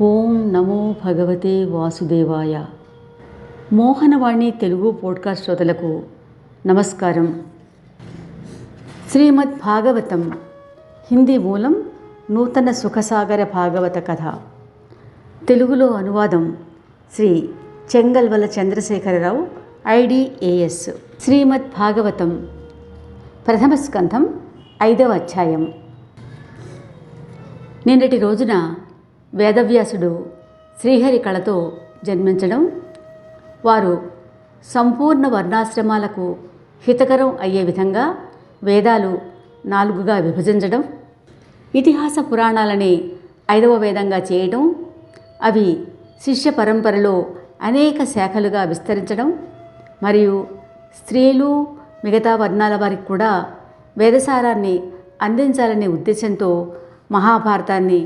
ఓం నమో భగవతే వాసుదేవాయ. మోహనవాణి తెలుగు పోడ్కాస్ట్ శ్రోతలకు నమస్కారం. శ్రీమద్ భాగవతం హిందీ మూలం నూతన సుఖసాగర భాగవత కథ. తెలుగులో అనువాదం శ్రీ చెంగల్వల చంద్రశేఖరరావు ఐడిఏఎస్ శ్రీమద్ భాగవతం ప్రథమ స్కంధం ఐదవ అధ్యాయం. నిన్నటి రోజున వేదవ్యాసుడు శ్రీహరి కళతో జన్మించడం వారు సంపూర్ణ వర్ణాశ్రమాలకు హితకరం అయ్యే విధంగా వేదాలు నాలుగుగా విభజించడం ఇతిహాస పురాణాలని ఐదవ వేదంగా చేయడం అవి శిష్య పరంపరలో అనేక శాఖలుగా విస్తరించడం మరియు స్త్రీలు మిగతా వర్ణాల వారికి కూడా వేదసారాన్ని అందించాలనే ఉద్దేశంతో మహాభారతాన్ని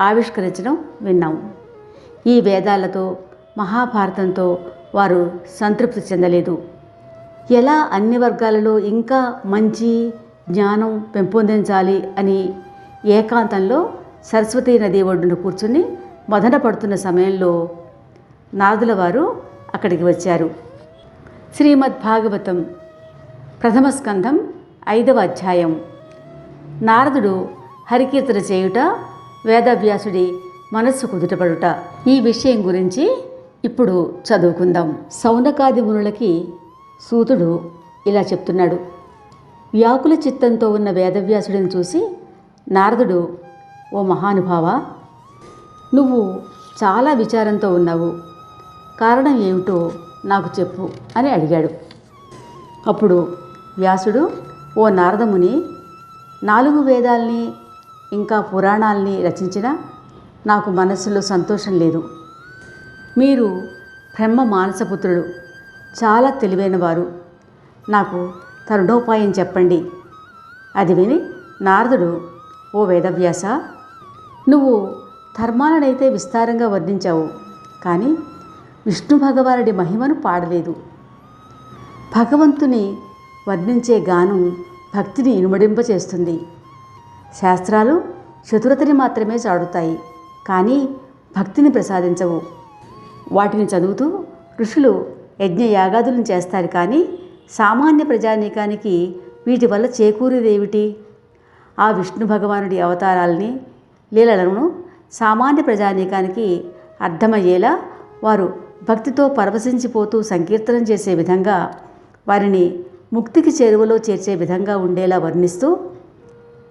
ఆవిష్కరించడం విన్నాం. ఈ వేదాలతో మహాభారతంతో వారు సంతృప్తి చెందలేదు. ఎలా అన్ని వర్గాలలో ఇంకా మంచి జ్ఞానం పెంపొందించాలి అని ఏకాంతంలో సరస్వతీ నది ఒడ్డున కూర్చుని మదన పడుతున్న సమయంలో నాదుల వారు అక్కడికి వచ్చారు. శ్రీమద్ భాగవతం ప్రథమ స్కంధం ఐదవ అధ్యాయం. నారదుడు హరికీర్తన చేయుట వేదవ్యాసుడి మనస్సు కుదుటపడుట. ఈ విషయం గురించి ఇప్పుడు చదువుకుందాం. సౌనకాది మునులకి సూతుడు ఇలా చెప్తున్నాడు. వ్యాకుల చిత్తంతో ఉన్న వేదవ్యాసుడిని చూసి నారదుడు ఓ మహానుభావ నువ్వు చాలా విచారంతో ఉన్నావు. కారణం ఏమిటో నాకు చెప్పు అని అడిగాడు. అప్పుడు వ్యాసుడు ఓ నారదముని నాలుగు వేదాల్ని ఇంకా పురాణాల్ని రచించిన నాకు మనస్సులో సంతోషం లేదు. మీరు బ్రహ్మ మానసపుత్రుడు చాలా తెలివైన వారు నాకు తరుణోపాయం చెప్పండి. అది విని నారదుడు ఓ వేదవ్యాస నువ్వు ధర్మాలనైతే విస్తారంగా వర్ణించావు కానీ విష్ణు భగవానుడి మహిమను పాడలేదు. భగవంతుని వర్ణించే గానం భక్తిని ఇనుమడింపచేస్తుంది. శాస్త్రాలు చతురతని మాత్రమే చాడుతాయి కానీ భక్తిని ప్రసాదించవు. వాటిని చదువుతూ ఋషులు యజ్ఞ యాగాదులను చేస్తారు కానీ సామాన్య ప్రజానీకానికి వీటి వల్ల చేకూరేదేమిటి? ఆ విష్ణు భగవానుడి అవతారాలని లీలలను సామాన్య ప్రజానీకానికి అర్థమయ్యేలా వారు భక్తితో పరవశించిపోతూ సంకీర్తనం చేసే విధంగా వారిని ముక్తికి చేరువలో చేర్చే విధంగా ఉండేలా వర్ణిస్తూ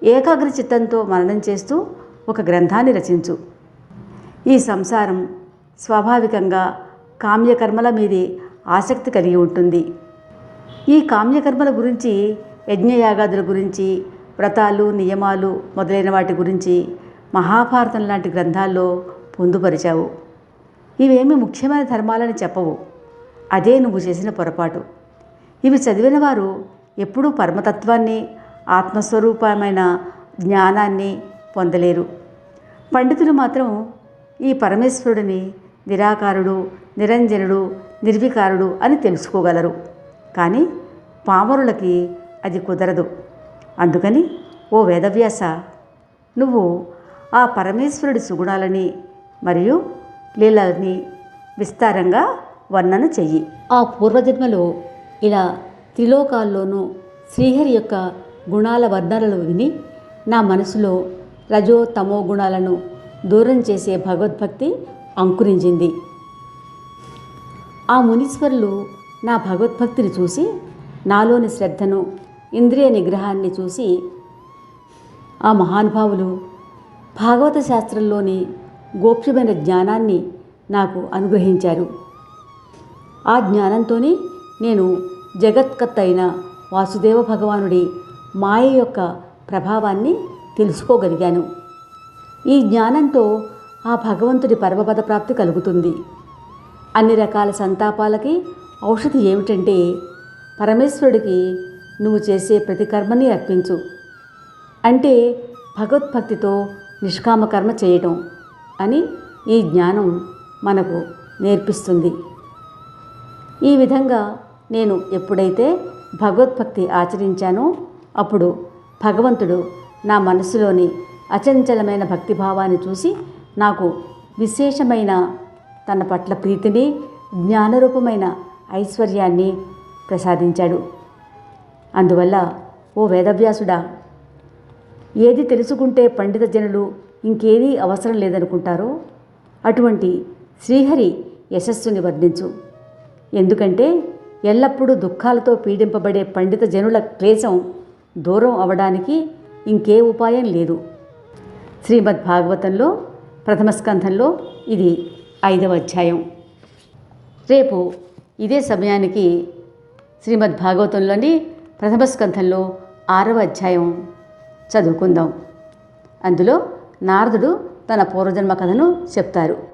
ఏకాగ్ర చిత్తంతో మననం చేస్తూ ఒక గ్రంథాన్ని రచించు. ఈ సంసారం స్వాభావికంగా కామ్యకర్మల మీది ఆసక్తి కలిగి ఉంటుంది. ఈ కామ్యకర్మల గురించి యజ్ఞయాగాదుల గురించి వ్రతాలు నియమాలు మొదలైన వాటి గురించి మహాభారతం లాంటి గ్రంథాల్లో పొందుపరిచావు. ఇవేమి ముఖ్యమైన ధర్మాలని చెప్పవు. అదే నువ్వు చేసిన పొరపాటు. ఇవి చదివిన వారు ఎప్పుడూ పరమతత్వాన్ని ఆత్మస్వరూపమైన జ్ఞానాన్ని పొందలేరు. పండితులు మాత్రం ఈ పరమేశ్వరుడిని నిరాకారుడు నిరంజనుడు నిర్వికారుడు అని తెలుసుకోగలరు. కానీ పామరులకి అది కుదరదు. అందుకని ఓ వేదవ్యాస నువ్వు ఆ పరమేశ్వరుడి సుగుణాలని మరియు లీలలని విస్తారంగా వర్ణన చెయ్యి. ఆ పూర్వజన్మలో ఇలా త్రిలోకాల్లోనూ శ్రీహరి యొక్క గుణాల వర్ణనలు విని నా మనసులో రజో తమో గుణాలను దూరం చేసే భగవద్భక్తి అంకురించింది. ఆ మునీశ్వరులు నా భగవద్భక్తిని చూసి నాలోని శ్రద్ధను ఇంద్రియ నిగ్రహాన్ని చూసి ఆ మహానుభావులు భాగవత శాస్త్రంలోని గోప్యమైన జ్ఞానాన్ని నాకు అనుగ్రహించారు. ఆ జ్ఞానంతోనే నేను జగత్కత్ అయిన వాసుదేవ భగవానుడి మాయ యొక్క ప్రభావాన్ని తెలుసుకోగలిగాను. ఈ జ్ఞానంతో ఆ భగవంతుడి పరమపద ప్రాప్తి కలుగుతుంది. అన్ని రకాల సంతాపాలకి ఔషధి ఏమిటంటే పరమేశ్వరుడికి నువ్వు చేసే ప్రతి కర్మని అర్పించు. అంటే భగవద్భక్తితో నిష్కామ కర్మ చేయటం అని ఈ జ్ఞానం మనకు నేర్పిస్తుంది. ఈ విధంగా నేను ఎప్పుడైతే భగవద్భక్తి ఆచరించానో అప్పుడు భగవంతుడు నా మనసులోని అచంచలమైన భక్తిభావాన్ని చూసి నాకు విశేషమైన తన పట్ల ప్రీతిని జ్ఞానరూపమైన ఐశ్వర్యాన్ని ప్రసాదించాడు. అందువల్ల ఓ వేదవ్యాసుడా ఏది తెలుసుకుంటే పండిత జనులు ఇంకేదీ అవసరం లేదనుకుంటారో అటువంటి శ్రీహరి యశస్సుని వర్ణించు. ఎందుకంటే ఎల్లప్పుడూ దుఃఖాలతో పీడింపబడే పండిత జనుల క్లేశం దూరం అవడానికి ఇంకే ఉపాయం లేదు. శ్రీమద్ భాగవతంలో ప్రథమ స్కంధంలో ఇది ఐదవ అధ్యాయం. రేపు ఇదే సమయానికి శ్రీమద్ భాగవతంలోని ప్రథమ స్కంధంలో ఆరవ అధ్యాయం చదువుకుందాం. అందులో నారదుడు తన పూర్వజన్మ కథను చెప్తారు.